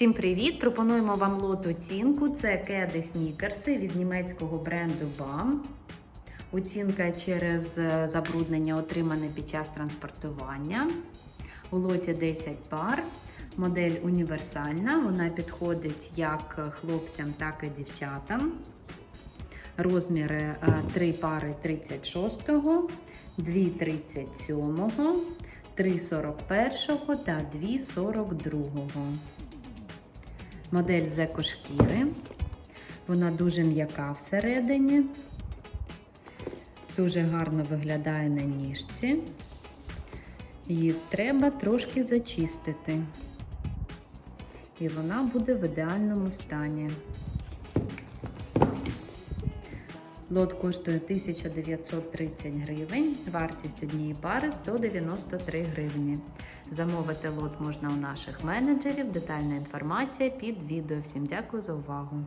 Всім привіт! Пропонуємо вам лот оцінку. Це кеди снікерси від німецького бренду BAM. Оцінка через е, забруднення отримане під час транспортування. У лоті 10 пар. Модель універсальна. Вона підходить як хлопцям, так і дівчатам. Розміри 3 пари 36-го, 2 37-го, 3 41-го та 2 42-го. Модель з екошкіри. Вона дуже м'яка всередині. Дуже гарно виглядає на ніжці. Її треба трошки зачистити. І вона буде в ідеальному стані. Лот коштує 1930 гривень, вартість однієї пари 193 гривні. Замовити лот можна у наших менеджерів. Детальна інформація під відео. Всім дякую за увагу!